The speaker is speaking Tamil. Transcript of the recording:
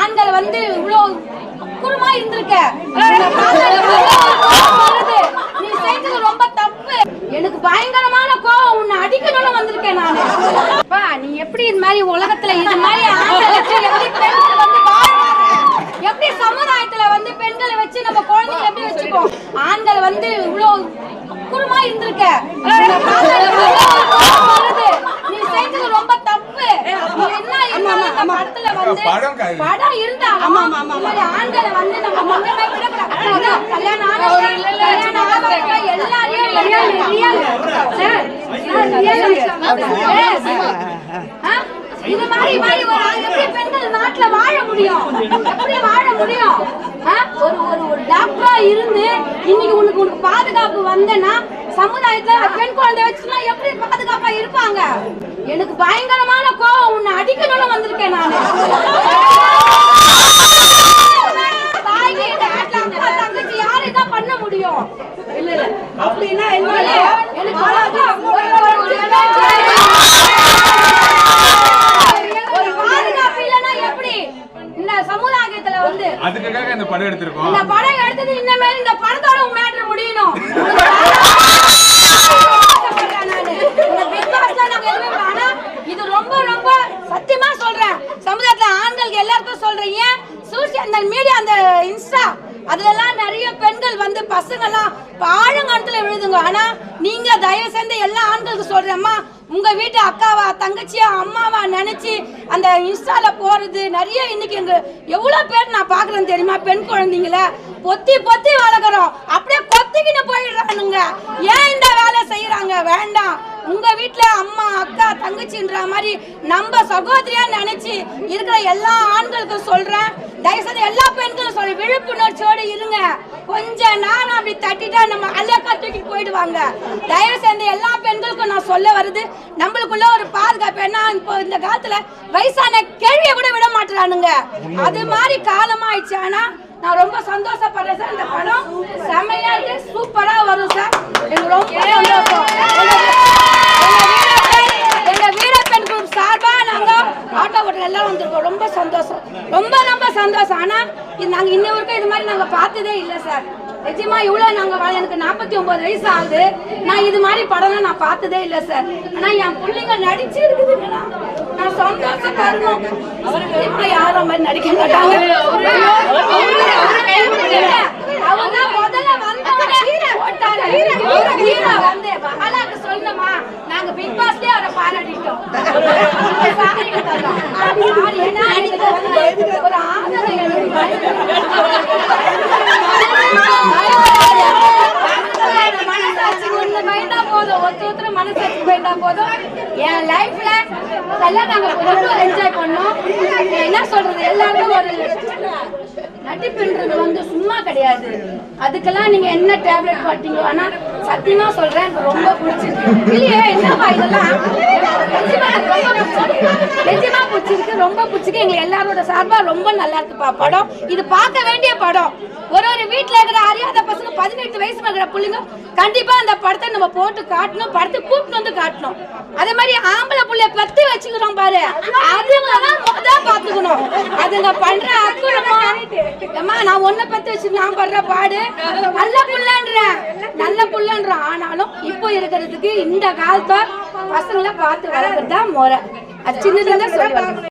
ஆண்கள் வந்து இவ்வளவு குருமா இருந்திருக்க. நீ செஞ்சது ரொம்ப தப்பு. எனக்கு பயங்கரமான கோவம். உன்னை அடிக்கணும்னு வந்திருக்கேன் நானு. அப்பா, நீ எப்படி இது மாதிரி உலகத்துல இது மாதிரி ஆண்களை வச்சு எப்படி பெண்கள் வந்து எப்படி சமுதாயத்துல வந்து பெண்களை வச்சு நம்ம குழந்தைங்க எப்படி வச்சுப்போம்? ஆண்கள் வந்து இவ்வளவு குருமா இருந்திருக்க. நீ செஞ்சது ரொம்ப தப்பு. நீ என்ன படத்துல வந்து படம் ஆண்களை வந்து நம்ம முன்னமே விடக்கூடாது. கல்யாணம் கல்யாணம் எல்லாரையும் இது மாதிரி மாதிரி ஒரு எப்படி பெண்கள் நாட்டுல வாழ முடியும்? எப்படி வாழ முடியும்? ஒரு ஒரு டாக்டரா இருந்து இன்னைக்கு உனக்கு உனக்கு பாதுகாப்பு வந்தேன்னா சமுதாயத்துல பெண் குழந்தை வச்சுனா எப்படி பாதுகாப்பா இருப்பாங்க? எனக்கு பயங்கரமான கோவம் உன்னை அடிக்கணும்னு வந்திருக்கேன் நானு. தங்கச்சி யாரு? இதான் பண்ண முடியும். இல்ல இல்ல. அப்படின்னா சமுதாயத்துல வந்து அதுக்காக இந்த படம் எடுத்திருக்கோம். இந்த படம் எடுத்தது இனிமேல் இந்த படத்தோட மேட்ரு முடியணும் ஆசைப்படுறேன் நானு. இந்த Big Bossல நாங்க எதுவுமே பண்ணல. ஆனா, இது ரொம்ப ரொம்ப சத்தியமா சொல்றேன் சமுதாயத்துல ஆண்களுக்கு எல்லாருக்கும் சொல்றீங்க சோசியல் அந்த மீடியா அந்த இன்ஸ்டா அதுலலாம் நிறைய பெண்கள் வந்து பசங்கெல்லாம் ஆழங்காலத்துல விழுதுங்க. ஆனா நீங்க தயவு செஞ்சு எல்லா ஆண்களுக்கு சொல்றேம்மா உங்க வீட்டு அக்காவா தங்கச்சியா அம்மாவா நினைச்சு அந்த இன்ஸ்டால போறது நிறைய இன்னைக்கு எங்க எவ்வளவு பேர் நான் பாக்குறேன் தெரியுமா? பெண் குழந்தைங்கள. பொத்தி பொத்தி வளர்க்குறோம். அப்படியே கொத்திக்கிட்டு போயிடுறானுங்க. ஏன் இந்த வேலை செய்யறாங்க? வேண்டாம். உங்க வீட்டுல அம்மா அக்கா தங்கச்சின்ற மாதிரி நம்ம சகோதரியா நினைச்சு இருக்கிற எல்லா ஆண்களுக்கும் சொல்றேன். தயவு செய்து எல்லா பெண்களும் சொல்றேன். விழிப்புணர்ச்சியோடு இருங்க. கொஞ்ச நேரம் அப்படி தட்டிட்டா நம்ம அழகா தூக்கிட்டு போயிடுவாங்க. தயவு செய்து எல்லா பெண்களுக்கும் நான் சொல்ல வருது. நம்மளுக்குள்ள ஒரு பாதுகாப்பு. ஏன்னா இப்போ இந்த காலத்துல வயசான கேள்வியை கூட விட மாட்டுறானுங்க. அது மாதிரி காலமாயிடுச்சு. ஆனா நான் ரொம்ப சந்தோஷப்படுறேன் சார். இந்த படம் செமையா இருக்கு. சூப்பரா வரும் சார் எனக்கு ரொம்ப சந்தோஷம் எங்க- எங்க வீரப்பெண் குரூப் சார்பா நாங்க ஆட்டோ ஓட்டர் எல்லாம் வந்திருக்கோம் ரொம்ப சந்தோஷம் ரொம்ப ரொம்ப சந்தோஷம் ஆனா இது நாங்க இன்ன வரைக்கும் இது மாதிரி நாங்க பார்த்ததே இல்ல சார் நிஜமா இவ்வளவு நாங்க வா- எனக்கு நாற்பத்தி ஒன்பது வயசு ஆகுது நான் இது மாதிரி படம்லாம் நான் பார்த்ததே இல்ல சார் ஆனா என் பிள்ளைங்க நடிச்சு இருக்குதுங்களா நான் சந்தோஷப்படணும் இப்ப யாரும் மாதிரி நடிக்க மாட்டாங்க அவங்க முதல்ல வந்தவங்க போட்டாங்க ஹீரோ வந்து மகாலாக்கு சொல்லணுமா நாங்க பிக் பாஸ்லயே அவரை பாராட்டிட்டோம் இந்த சாமிக்கு தரோம். சாரி, ஏன்னா எனக்கு வந்து ஒரு ஆதரவு எனக்கு ஒண்ணு பயந்தா போதும். ஒருத்தர் ஒருத்தர் மனசாட்சி பயந்தா போதும். என் லைஃப்ல எல்லாம் நாங்க ரொம்ப என்ஜாய் பண்ணோம். என்ன சொல்றது? எல்லாருக்கும் ஒரு நடிப்புன்றது வந்து சும்மா கிடையாது. அதுக்கெல்லாம் நீங்க என்ன டேப்லெட் போட்டீங்க ஆனா சத்தியமா சொல்றேன் எனக்கு ரொம்ப பிடிச்சிருக்கு. இல்லையே என்னப்பா இதெல்லாம்? நிஜமா பிடிச்சிருக்கு. ரொம்ப பிடிச்சிருக்கு. எங்க எல்லாரோட சார்பா ரொம்ப நல்லா இருக்குப்பா படம். இது பார்க்க வேண்டிய படம். ஒரு ஒரு வீட்டுல இருக்கிற அறியாத பசங்க பதினெட்டு வயசுல இருக்கிற பிள்ளைங்க கண்டிப்பா அந்த படத்தை நம்ம போட்டு காட்டணும் படத்தை கூப்பிட்டு வந்து காட்டணும். அதே மாதிரி ஆம்பளை புள்ளைய பத்தி வச்சுக்கிறோம் பாரு. அதுதான் தான் முத பாத்துக்கணும் அதுங்க பண்ற அக்குறமா அம்மா எடுத்து வச்சு நான் படுற பாடு. நல்ல புள்ளன்றேன் நல்ல புள்ளன்ற. ஆனாலும் இப்போ இருக்கிறதுக்கு இந்த காலத்தை பசங்களை பார்த்து வளர்க்கறது தான் முறை. அது சின்னதுல சொல்லி